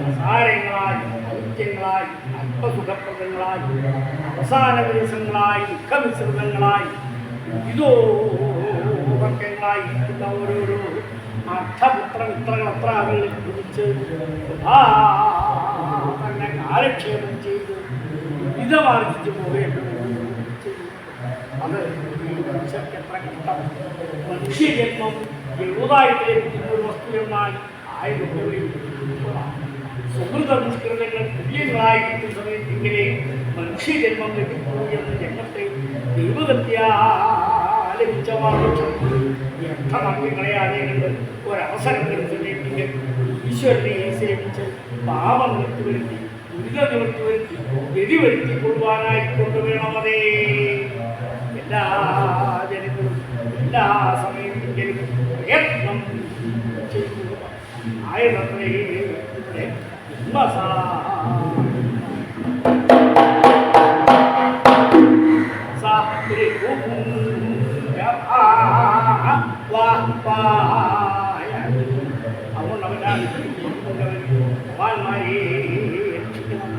മറ്റ് അസാരങ്ങളായി ഔദ്യങ്ങളായി അല്പസുഖപ്രദങ്ങളായി അവസാന ദിവസങ്ങളായി ദുഃഖമിശ്രിതങ്ങളായി ഇതോ വർഗങ്ങളായി ഇരിക്കുന്ന ഓരോരോ അർത്ഥപുത്ര അവരിൽ കുറിച്ച് തന്നെ കാലക്ഷേപം ചെയ്ത് ഇതമാർജിച്ച് പോകേണ്ടത് അത് ഈ മനുഷ്യർക്ക് കഷ്ടം മനുഷ്യജന്മം എഴുതായിട്ട് ലഭിക്കുന്ന ഒരു വസ്തു എന്നാൽ ആയതുപോലെ സുഹൃത നിഷ്കൃതങ്ങൾ തുല്യങ്ങളായിരിക്കുന്ന സമയത്തെങ്കിലേ മനുഷ്യജന്മം ലഭിക്കുന്നു എന്ന ജന്മത്തെ ദൈവകത്യാ ലഭിച്ചവാണ് വ്യർത്ഥമാക്കി കളയാതെ കണ്ട് ഒരവസരം ലഭിച്ചിട്ടുണ്ടെങ്കിൽ ഈശ്വരനെ സേവിച്ച് പാപം നിർത്തു വരുത്തി ദുരിത നിവൃത്തി വരുത്തി ഗതി വരുത്തി കൊള്ളുവാനായി കൊണ്ടുവേണമതേ എല്ലാ ജനങ്ങളും എല്ലാ സമയത്തെങ്കിലും പ്രയത്നം ചെയ്തു ആയതത്രേ ജന്മസാ അതുകൊണ്ട് അവനാണ് ഭഗവാന്മാരെ രക്ഷിക്കണം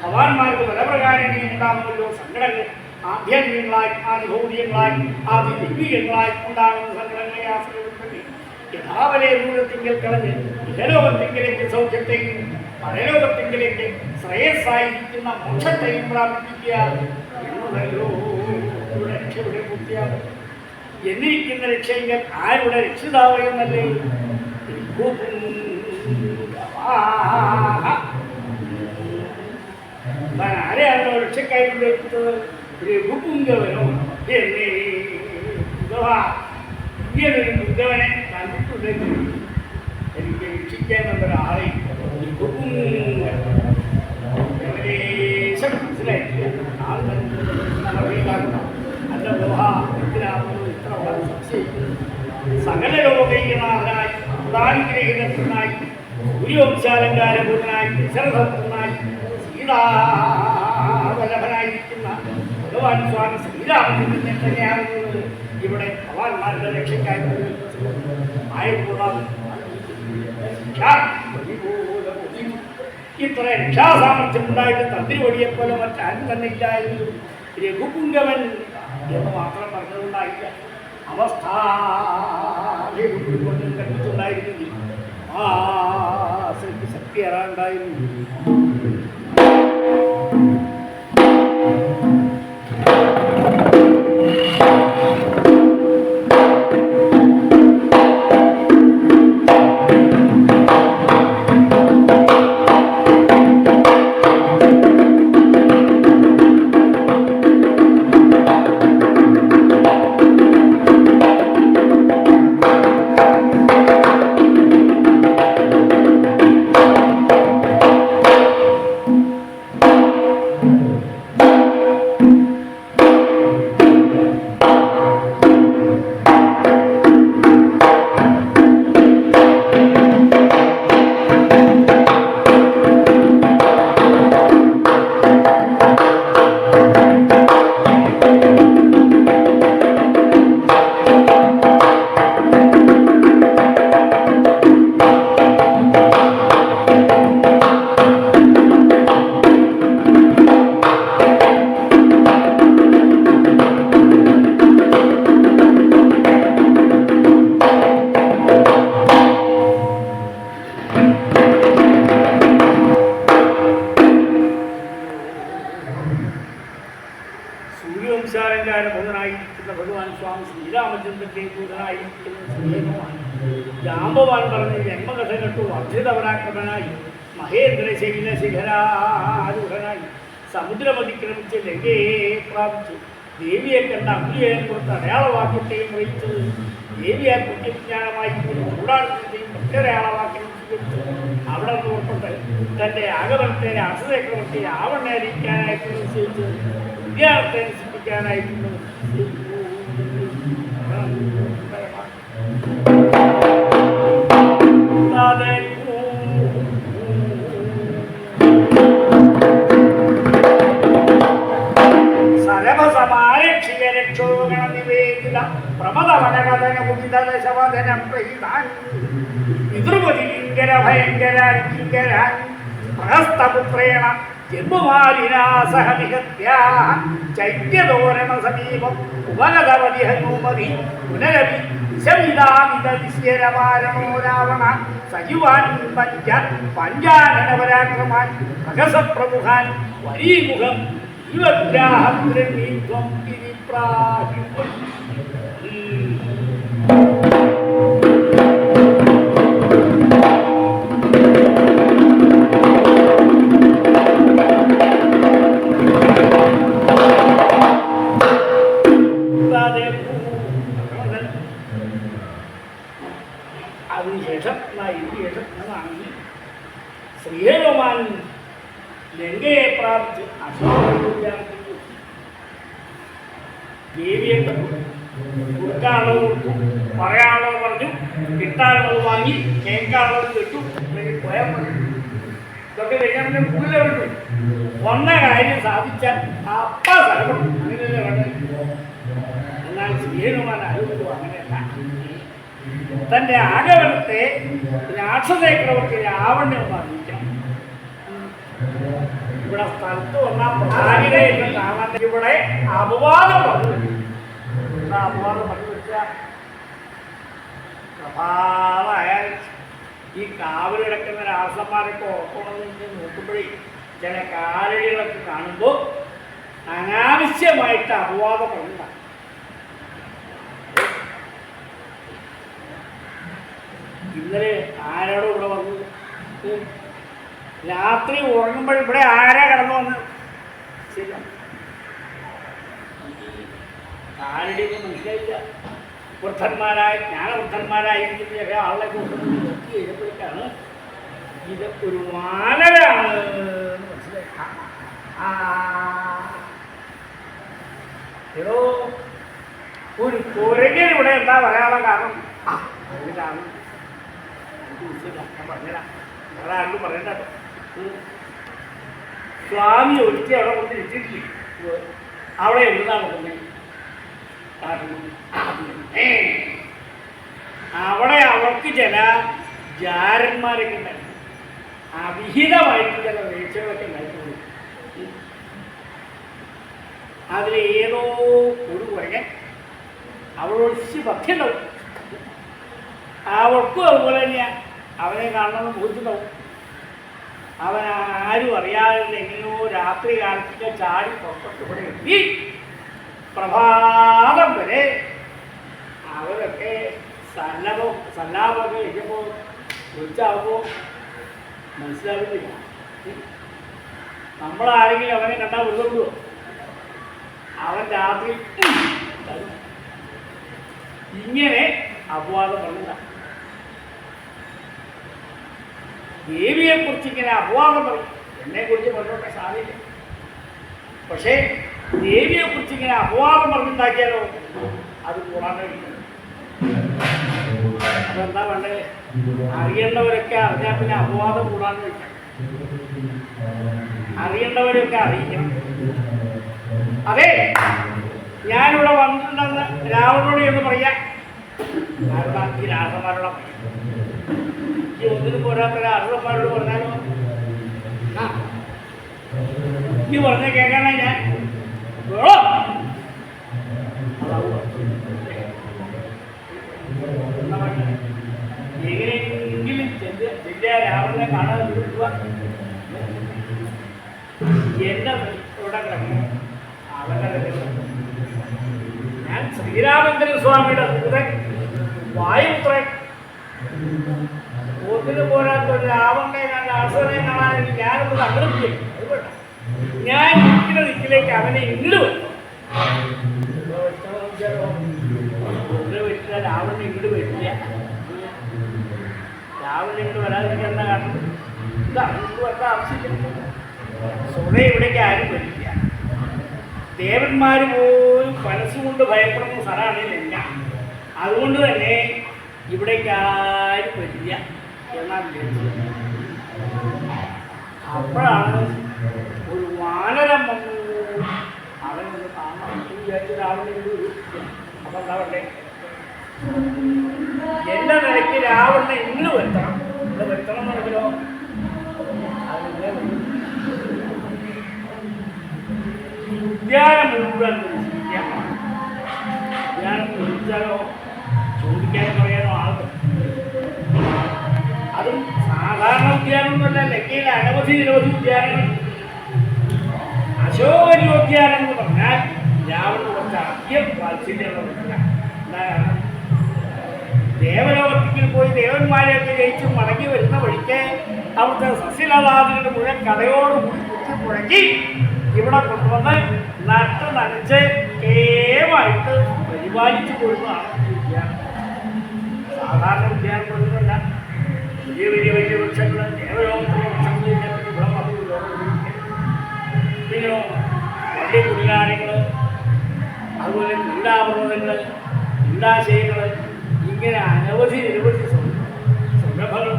ഭഗവാന്മാർക്ക് പല പ്രകാരം ഉണ്ടാകുമല്ലോ സങ്കടങ്ങൾ ആധ്യാത്മികങ്ങളായി ആനുഭൂതിയങ്ങളായി ആദി ദൈവികങ്ങളായി ഉണ്ടാകുന്ന സങ്കടങ്ങളെ ആശ്രയിക്കുന്നത് യഥാവലെ ദൂരത്തിങ്കൽ കളഞ്ഞ് ഇഹലോകത്തിങ്കിലേക്ക് സൗഖ്യത്തെയും പരലോകത്തിങ്കിലേക്ക് ശ്രേയസ്സായിരിക്കുന്ന മോക്ഷത്തെയും പ്രാപിപ്പിക്കുക എന്നിരിക്കുന്ന രക്ഷയെങ്കിൽ ആരുടെ രക്ഷിതാവ് എന്നല്ലേ? ആരെയാണോ രക്ഷക്കായി കൊണ്ടെടുത്തത് രഘുപുങ്കവനോ എന്നേ. ബുദ്ധവനെ കണ്ടിട്ടുണ്ടെങ്കിൽ എനിക്ക് ഒരാളെ രഘുപുങ്കവൻ ഏകദേശം മനസ്സിലായിട്ടില്ല ആൾ നടക്കുകയാക്കണം അല്ല ലോഹ എന്തിനാകുന്നു ഇത്ര വളരെ സംശയിക്കുന്നു സകല ലോകൈകനാഥനായി പ്രധാനഗ്രഹീതനായി സൂര്യോംശാലങ്കാരപൂർണനായി ദശരഥപൂർണനായി സീതാവല്ലഭനായിരിക്കുന്ന ഭഗവാൻ സ്വാമി ശ്രീരാമചന്ദ്രനെ തന്നെയാകുന്നത് ഇവിടെ ഭഗവാന്മാരുടെ രക്ഷയ്ക്കായി ആയപ്പോൾ ഇത്ര രക്ഷാസാമർഥ്യം ഉണ്ടായിട്ട് തന്ത്രി വഴിയെപ്പോലെ മറ്റാരും തന്നെ ഇല്ലായിരുന്നു രഘുപുങ്കവൻ എന്ന് മാത്രം പറഞ്ഞതുണ്ടായില്ല. അവസ്ഥ കണ്ടിട്ടുണ്ടായിരുന്നില്ല ആ ശക്തി ഏറാണ്ടായിരുന്നു ശിഖരാരൂഢനായി സമുദ്രമതിക്രമിച്ച് ലങ്കയെ പ്രാപിച്ചു. ദേവിയെ കണ്ട അമ്പിയെ കൊടുത്ത് അടയാളവാക്യത്തെയും വഹിച്ചത് ദേവിയെ കുറ്റജ്ഞാനമായി ചൂടാടുന്നതിന്റെയും മറ്റൊരയാളവാക്യം സ്വീകരിച്ചു. അവിടെ നോക്കൊണ്ട് തന്റെ ആഗമനത്തെ രാസചക്രവർത്തി ആവണ്ണരിക്കാനായിട്ട് നിശ്ചയിച്ചു. വിദ്യാർത്ഥത്തെ നശിപ്പിക്കാനായിരുന്നു സരഭസമാരക്ഷിക പ്രമദവനകഥന കുപിതശവദനം പ്രഹിതാൻ പിതൃപതി ലിംഗര ഭയങ്കര ലിംഗര പ്രഹസ്തപുത്രേണ ജന്മമാലിനാസഹ നിഹത്യ ചൈത്യതോരണ സമീപം ഉപഗതവതി ഹനുമതി പുനരപി വിഷമിതാമിതരിശ്യരമാരണോ രാവണ സജീവാൻ പഞ്ച പഞ്ചാനനപരാക്രമാൻ പ്രഹസപ്രമുഖാൻ വരീമുഖം ഇവഗ്രാഹം ഗിരിപ്രാഹി കൂടാതെ ലങ്കയെ പ്രാപിച്ച് ദേവിയെ കൊടുക്കാനുള്ളത് പറയാനുള്ളത് പറഞ്ഞു കിട്ടാനുള്ളത് വാങ്ങി കേൾക്കാനുള്ളത് കിട്ടു അല്ലെങ്കിൽ പോയാൽ മതി. ഇതൊക്കെ കഴിഞ്ഞാൽ കിട്ടും വന്ന കാര്യം സാധിച്ചാൽ അപ്പ സ്ഥലപ്പെടും അങ്ങനെയല്ലേ വേണ്ടത് എന്നാൽ ശ്രീഹനുമാൻ ആരോഗ്യം അങ്ങനെയല്ല. തന്റെ ആഗമനത്തെ രാക്ഷസചക്രവർത്തി രാവണ്യം അറിയിക്കണം ഇവിടെ സ്ഥലത്ത് വന്ന പ്രധാനികളെ കാണാൻ ഇവിടെ അപവാദം അപവാദം പറഞ്ഞു പ്രഭാതമായാൽ ഈ കാവൽ കിടക്കുന്ന രാസന്മാരൊക്കെ ഉറക്കണമെന്ന് നോക്കുമ്പോഴേ ചില കാലടികളൊക്കെ കാണുമ്പോൾ അനാവശ്യമായിട്ട് അപവാദം പറഞ്ഞതാണ് ഇന്നലെ ആരോടും ഇവിടെ വന്നു. രാത്രി ഉറങ്ങുമ്പോൾ ഇവിടെ ആരാ കടന്നു വന്ന്? ശരിയാ ആരുടെയൊന്നും മനസ്സിലായില്ല. വൃദ്ധന്മാരായ ജ്ഞാനവൃദ്ധന്മാരായിരിക്കുന്ന ആളെ കൂട്ടുന്നത് നോക്കി കഴിഞ്ഞപ്പോഴേക്കാണ് ഇത് ഒരു വാനരാണ് മനസ്സിലായി. എടോ ഒരു കുരങ്ങൻ ഇവിടെ എന്താ പറയാനുള്ള കാരണം? അതിന് കാരണം പറഞ്ഞുതരാം. വേറെ ആരും പറയണ്ട. സ്വാമി ഒരിക്കൽ അവിടെ കൊണ്ട് ഇട്ടിട്ടില്ല. അവിടെ എന്താണ് കൊണ്ടുപോയി അവിടെ അവർക്ക് ചില ജാരന്മാരൊക്കെ ഉണ്ടായിരുന്നു. അവിഹിതമായിട്ട് ചില വീഴ്ചകളൊക്കെ ഉണ്ടായിട്ടുള്ളൂ അതിൽ ഏതോ ഒരു കുരങ്ങൻ അവളൊഴിച്ച് ഭക്ഷ്യണ്ടാവും അവർക്കും അതുപോലെ തന്നെയാണ് അവനെ കാണണമെന്ന് ബോധ്യണ്ടാവും അവൻ ആരും അറിയാതെ എങ്ങനെയോ രാത്രി കാലത്തൊക്കെ ചാടി പുറത്തോട്ട് ഇവിടെ എത്തി. പ്രഭാതം വരെ അവരൊക്കെ സന്നഭോ സന്നാഭമൊക്കെ ഇരിക്കുമ്പോൾ വിളിച്ചാവുമ്പോൾ മനസ്സിലാകുന്നില്ല നമ്മളാരെങ്കിലും അവനെ കണ്ടാൽ വെറുതെ അവൻ രാത്രി ഇങ്ങനെ അപവാദം പറഞ്ഞ ദേവിയെ കുറിച്ച് ഇങ്ങനെ അപവാദം പറയും. എന്നെ കുറിച്ച് പറഞ്ഞോട്ടെ സാധിക്കും പക്ഷേ ദേവിയെ കുറിച്ച് ഇങ്ങനെ അപവാദം പറഞ്ഞുണ്ടാക്കിയാലോ? അത് കൂടാൻ കഴിയും അതെന്താ വേണ്ടത്? അറിയേണ്ടവരൊക്കെ അറിഞ്ഞാൽ പിന്നെ അപവാദം കൂടാൻ കഴിയും അറിയേണ്ടവരൊക്കെ അറിയിക്കണം. അതെ ഞാനിവിടെ വന്നിട്ടുണ്ടെന്ന് രാവണോട് എന്ന് പറയാം. ഈ രാസമരണം ഈ ഒന്നിനും പോരാത്ത രാസന്മാരോട് പറഞ്ഞാലോ? നീ പറഞ്ഞ കേൾക്കാനാ ഞാൻ. ഓ! കാണാതെ കിടക്കണം ഞാൻ ശ്രീരാമചന്ദ്രൻ സ്വാമിയുടെ വായുപുത്രൻ ഒന്നിന് പോരാത്ത ഒരു കണ്ട അസുരനെ കാണാനെങ്കിൽ ഞാനൊന്ന് അതുകൊണ്ടാ ഞാൻ ഇരിക്കുന്ന ദിക്കിലേക്ക് അവനെ ഇങ്ങോട്ട് വെച്ചു ഇങ്ങോട്ട് വരില്ല രാവണൻ ഇങ്ങോട്ട് വരാതിരിക്കുന്ന കാരണം? ഇവിടേക്ക് ആരും വരില്ല. ദേവന്മാർ പോലും മനസ്സുകൊണ്ട് ഭയപ്പെടുന്ന സ്ഥലമാണ് അതുകൊണ്ട് തന്നെ ഇവിടേക്ക് ആരും വരില്ല അപ്പോഴാണ് ഒരു വാനരം വന്നു അവനൊന്ന് കാണാൻ വിചാരിച്ച രാവണൻ അപ്പം എന്താ പറയണ്ടേ? എന്റെ നിലയ്ക്ക് രാവണനെ ഇന്ന് വരുത്തണം. ഇവിടെ വരുത്തണം എന്നുണ്ടെങ്കിലോ ഉദ്യാനം മുഴുവൻ. ഉദ്യാനം നശിപ്പിച്ചാലോ ഉദ്യാനങ്ങൾ. അശോകനോദ്യാനം എന്ന് പറഞ്ഞാൽ രാവണ കുറച്ച് എന്താ ദേവലോകത്തിൽ പോയി ദേവന്മാരെയൊക്കെ ജയിച്ച് മടങ്ങി വരുന്ന വഴിക്ക് അവിടുത്തെ സസ്യലതാദികളുടെ മുഴുവൻ കഥയോടുകൂടി കുത്തി മുഴക്കി ഇവിടെ കൊണ്ടുവന്ന് നട്ട് നനച്ച് കേമായിട്ട് പരിപാലിച്ചു ഉദ്യാനം. സാധാരണ ഉദ്യാനങ്ങളൊന്നുമല്ല വലിയ വലിയ വലിയ വൃക്ഷങ്ങൾ ദേവലോകത്തിലെ ലോകം പിന്നെയോ വലിയ കുടിലാനങ്ങൾ അതുപോലെ ക്രീഡാപർവതങ്ങൾ ക്രീഡാശയങ്ങൾ ഇങ്ങനെ അനവധി നിരവധി സംരംഭങ്ങൾ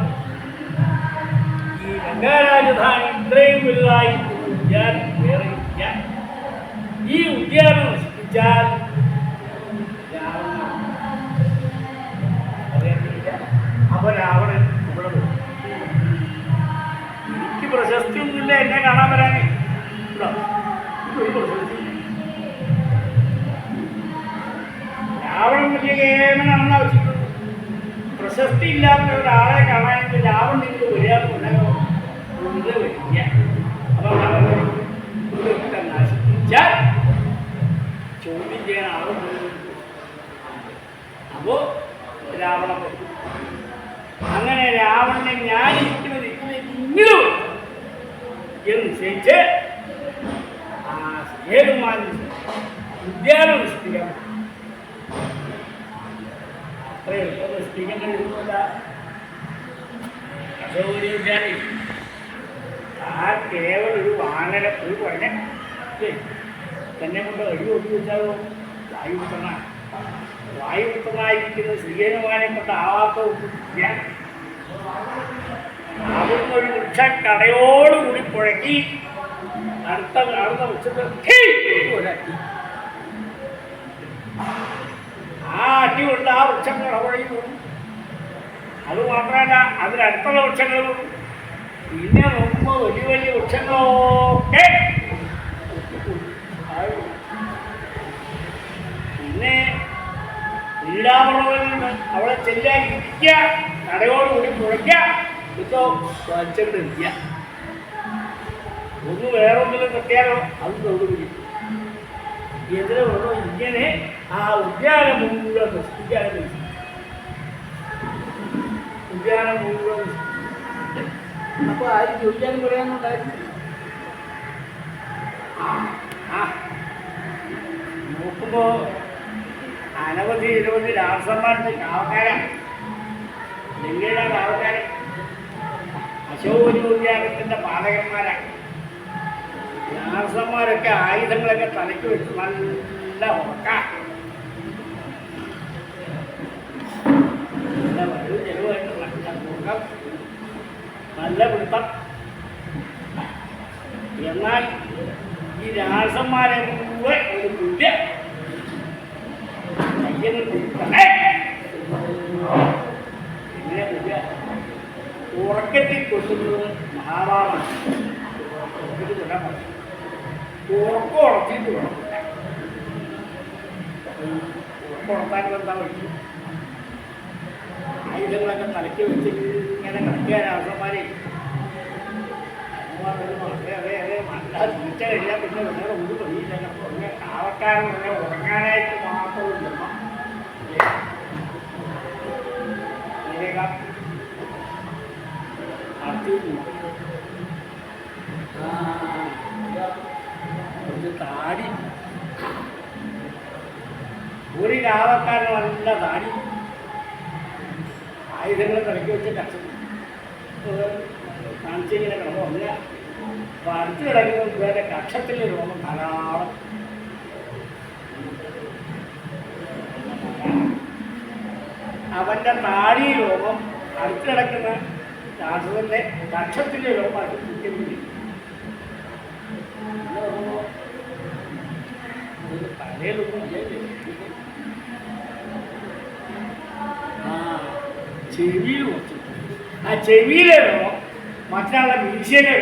ഈ രംഗരാജധാനി ഇത്രയും വലുതായി ഉദ്യാനം വേറെ ഇല്ല ഈ ഉദ്യാനം നശിപ്പിച്ചാൽ അപ്പൊ രാവണൻ പ്രശസ്തിയൊന്നുമില്ല എന്നെ കാണാൻ? എനിക്കൊരു പ്രശസ്തിയില്ല. രാവണൻ വലിയ കേമനാണെന്ന് ആവശ്യപ്പെട്ടു പ്രശസ്തി ഇല്ലാത്ത ഒരാളെ കാണാൻ രാവണൻ നിങ്ങൾ വരികയെന്ന് പറഞ്ഞാലോ വെറുതെ വരില്ല. അപ്പൊ നശിപ്പിച്ചാൽ ചെയ്യാൻ ആളും അപ്പോ രാവണൻ. അങ്ങനെ രാവണനെ ഞാൻ ഇരിക്കുന്നത് ഇങ്ങനെ വരും. చేయించే ఏడు പറ്റും. അത്ര എളുപ്പം നശിപ്പിക്കാൻ കഴിയുന്നില്ല അശോകരി ഉദ്യാനം. ആ കേവലം ഒരു വാനര ഒരു പറഞ്ഞ തന്നെ കൊണ്ട് ഒട്ടി വെച്ചാലോ? വായുപുത്രനാണ് വായുപുത്രനായിരിക്കുന്ന ശ്രീഹനുമാനെ കൊണ്ട് ആവാത്ത ഒന്നുമില്ല അവിടുന്ന് ഒരു വൃക്ഷം കടയോടുകൂടി പുഴക്കി അടുത്ത അടുത്ത വൃക്ഷത്തിൽ. ആ അടി കൊണ്ട് ആ വൃക്ഷം കടപുഴകി വീണു അത് മാത്രമല്ല അതിനടുത്തുള്ള വൃക്ഷങ്ങളും പിന്നെ നോക്കുമ്പോൾ വലിയ വലിയ വൃക്ഷങ്ങളൊക്കെ പിന്നെ നിന്ന് അവളെ ചെല്ലാൻ ഇരിക്കുക കടയോടുകൂടി കുഴയ്ക്കുക ഇരിക്കുക ഒന്ന് വേറൊന്നിലും കിട്ടിയാലോ അത് എന്തിനു വേണോ ഇങ്ങനെ ആ ഉദ്യാനം മുഴുവൻ നശിപ്പിച്ചു. ഉദ്യാനം മുഴുവൻ. അപ്പൊ ആരും ചോദിക്കാനും പറയാനുണ്ടായിരുന്നു? നോക്കുമ്പോ അനവധി നിരവധി രാസന്മാരുടെ ആൾക്കാരാണ് ലങ്കയുടെ കാവക്കാരൻ അശോകോദ്യാനത്തിന്റെ പാലകന്മാരാണ്. രാസന്മാരൊക്കെ ആയുധങ്ങളൊക്കെ തലയ്ക്ക് വെച്ച് നല്ല ഉറക്ക. നല്ല വരവ് ചെലവായിട്ടുള്ള പിടുത്തം. എന്നാൽ ഈ രാസന്മാരെ മുഴുവൻ ഒരു കുറ്റ കയ്യെന്ന് പിടിക്കണേ ഇങ്ങനെ പുല്യ ഉറക്കത്തിൽ കൊല്ലുന്നത് ഉറക്കത്തിൽ കൊല്ലാൻ ഉറക്കം ഉറച്ചിട്ട് വേണം. ഉറക്കം ഉറത്താൻ എന്താ വഴി? ആയുധങ്ങളൊക്കെ തലയ്ക്ക് വെച്ച് ഇങ്ങനെ കളിക്കാൻ ആൾക്കാരൻ ഉറങ്ങാനായിട്ട് മാത്രമല്ല അടുത്തിരുന്നു. ആ, ഇതാ, കുറച്ച് താടി. ഒരു രാവക്കാരൻ നല്ല താടി. ആയുധങ്ങൾ തിരക്കി വെച്ച് കഷ്ടം കാണിച്ചിങ്ങനെ കിടന്നില്ല അപ്പൊ അടുത്ത് കിടക്കുന്ന വേറെ രോഗം ധാരാളം. അവന്റെ താടി രോഗം അടുത്ത് കിടക്കുന്ന രാഷ്ട്രത്തിന്റെ കക്ഷത്തിലെ തലയിലൊന്നും ഇല്ലല്ലേ? ആ ചെവിയിലെ രോഗം മറ്റാളെ മീശയിലെ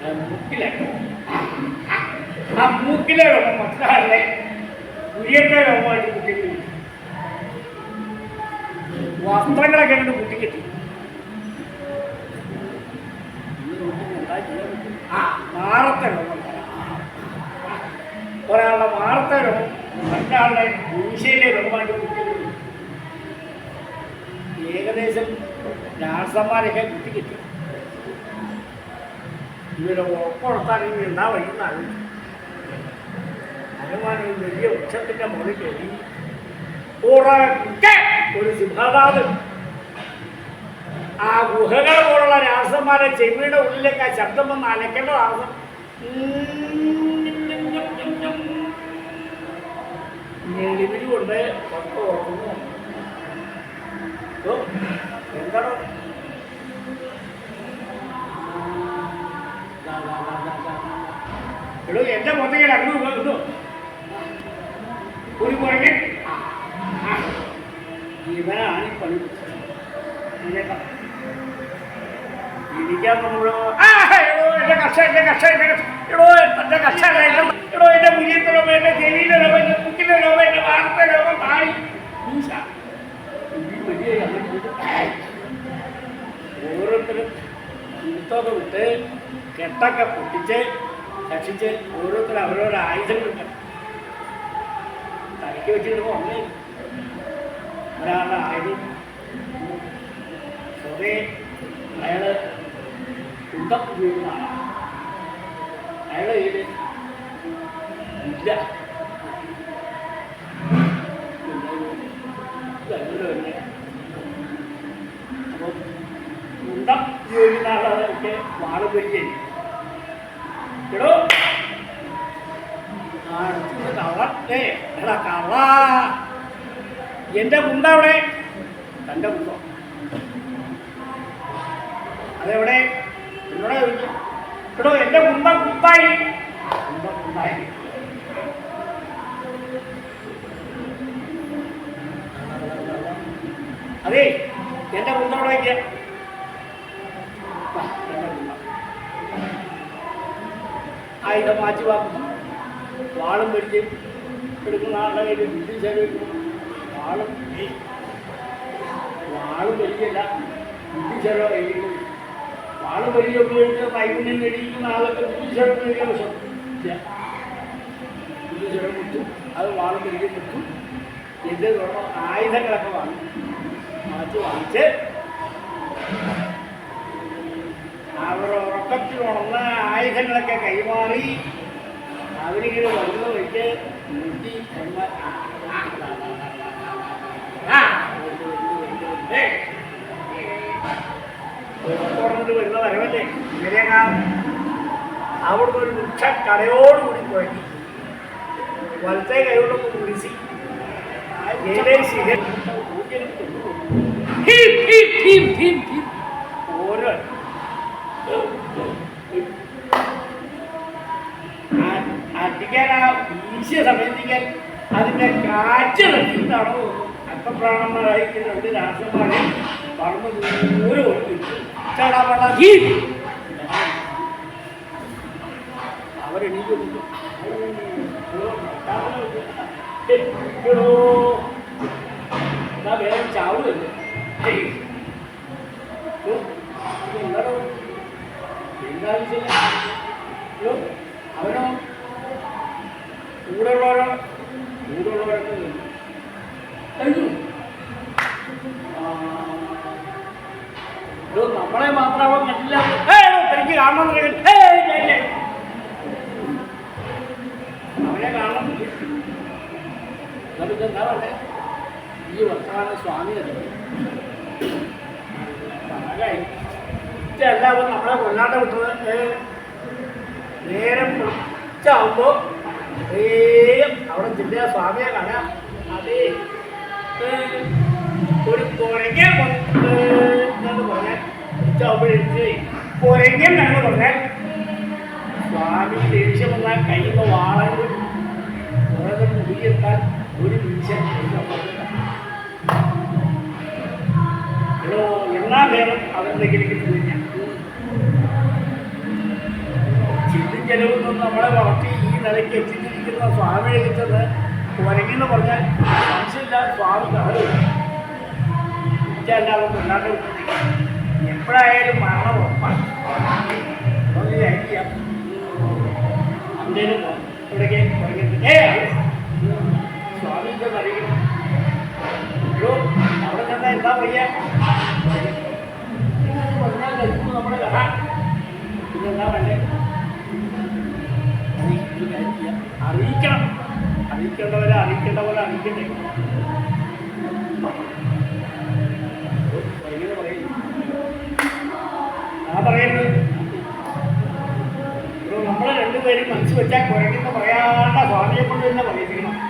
ആ മൂക്കിലെ ആ മൂക്കിലെ രോഗം മറ്റാളെ ഉയർന്ന രോഗമായിട്ട് കുട്ടികൾ വസ്ത്രങ്ങളൊക്കെ അങ്ങനെ കുട്ടിക്കെട്ടി ഒരാളുടെ മാറത്തെ രോഗം മറ്റാളുടെ ഭൂഷയിലെ രോഗമായിട്ട് കുട്ടികൾ ഏകദേശം രാസന്മാരൊക്കെ കുട്ടിക്കിട്ടി ഇവരെ ഉറപ്പുറത്താൻ ഇനി എന്താ വഴിയെന്നാണ് ഹനുമാൻ വലിയ വൃക്ഷത്തിന്റെ മുകളിൽ കയറി. ഉറക്കെ ഒരു സിംഹനാഥൻ. ആ ഗുഹകൾ പോലുള്ള രാസന്മാരെ ചെവിയുടെ ഉള്ളിലേക്ക് ആ ശബ്ദം വന്ന് അലക്കേണ്ട രാസം കൊണ്ട് ഒക്കെ ഉറങ്ങുന്നു എന്താണോ. എടോ എന്റെ മുഖത്തേക്ക് ഒരു പുറകെ ഇവനാണ് ഈ പണി. ഇരിക്കാൻ നമ്മളോ എടോ എന്റെ കക്ഷ എന്റെ കക്ഷ എന്റെ എടോ എന്റെ കക്ഷ എടോ എന്റെ മുരിയത്തെ രോഗം എന്റെ ചെവിയിലെ രോഗം എന്റെ മുക്കിലെ രോഗം എന്റെ വാർത്ത രോഗം താഴി ഓരോരുത്തരും ഇരുത്തൊക്കെ വിട്ട് കെട്ടൊക്കെ പൊട്ടിച്ച് രക്ഷിച്ച് ഓരോരുത്തരും അവരവരുടെ ആയുധങ്ങൾ തലയ്ക്ക് വെച്ചിട്ട് വന്ന് ഒരാളുടെ ആയുധം സ്വതേ അയാൾ കുന്തം ഉപയോഗിക്കുന്ന ആളാണ് അയാളെ കയ്യിൽ ഇല്ല ഇതങ്ങനെ തന്നെ അപ്പം കുന്തം ഉപയോഗിക്കുന്ന ആളൊക്കെ വാൾ പിടിക്കും എടോ ആ അടുത്തുനിന്ന് കള്ള ഏ എടാ കള്ള എന്റെ കുന്ത അവിടെ? തന്റെ കുന്തം. അതെവിടെ? എന്നോട് ചോദിച്ചു എടോ എന്റെ കുന്തം കുത്തായി. അതെ എന്റെ കുന്തം അവിടെ വയ്ക്കുക. ആയുധം മാറ്റി വാക്കും വാളും പിടിച്ച് എടുക്കുന്ന ആളുടെ കയ്യിൽ വിദ്യ ചെലവിക്കുന്നു വാളും ഈ വാളും വലിയല്ല വിദ്യ ചെലവ് വാൾ വലിയ ഉപയോഗിച്ച് നൈപുണ്യം കഴിക്കുന്ന ആളൊക്കെ വിദ്യ കഴിക്കാൻ വശം മുറ്റും അത് വാൾ വലിയ മുറ്റും എന്ത് വേണം ആയുധങ്ങളൊക്കെ വാങ്ങി മാറ്റി വാങ്ങിച്ച് അവർ ഉറക്കത്തിൽ ഉണർന്ന് ആയുധങ്ങളൊക്കെ കൈമാറി അവരിങ്ങനെ എൺപത് വരുന്നു, വരുന്നു, വരുന്നു, വരുന്നു. വരുന്ന വരവല്ലേ ഇവരെയൊക്കെ അവിടുന്ന് ഒരു വൃക്ഷ കടയോടുകൂടി പോയി വലത്തെ കൈകൊണ്ടൊന്ന് കുടിച്ച് ഓരോ അടിക്കാൻ ആ വീശിയ സമയത്തിക്കാൻ അതിന്റെ കാറ്റ് തട്ടിയിട്ടാണോ അല്പപ്രാണന്മാരായിരിക്കുന്ന രണ്ട് രാഷ്ട്രന്മാരെ പറന്ന് ദൂരെ ഒഴുകി ചടാപട ഹീ അവരെണീക്ക് എല്ലാവരും നമ്മളെ കൊല്ലാണ്ട് വിട്ടത് നേരം ഉച്ചാവുമ്പോ വേഗം അവിടെ ജില്ലാ സ്വാമിയെ കാണാം അതേ ഒരു കുരങ്ങൻ വന്ന് എന്ന് പറഞ്ഞാൽ ഉച്ചാവുമ്പോഴേക്ക് കുരങ്ങൻ എന്ന് പറഞ്ഞാൽ സ്വാമി ദേഷ്യം വന്നാൽ കയ്യിൽ വാളകൾ ഓരോ മുടിയെത്താൻ ഒരു നിമിഷം എടോ എന്നാ നേരം അവരിലേക്ക് തിരിഞ്ഞ ചിന്തും നിന്ന് നമ്മളെ വളർത്തി ഈ നിലയ്ക്ക് എത്തിച്ചിരിക്കുന്ന സ്വാമിയെ കിട്ടുന്നത് കുരങ്ങെന്ന് പറഞ്ഞാൽ മനസ്സില്ലാതെ സ്വാമി കൊണ്ടാണ്ട് എപ്പോഴായാലും മരണം ഉറപ്പാണ്. എന്താ നമ്മുടെ കഥ. വേണ്ടേ അറിയിക്കുക. അറിയിക്കണം. അറിയിക്കേണ്ടവരെ അറിയിക്കേണ്ട പോലെ അറിയിക്കട്ടെ. പറയും പറയുന്നത് നമ്മളെ രണ്ടുപേരും മനസ്സ് വെച്ചാൽ കുഴക്കുന്ന പറയാണ്ട സ്വാമിയെ കൊണ്ട് തന്നെ പറയിപ്പിക്കണം.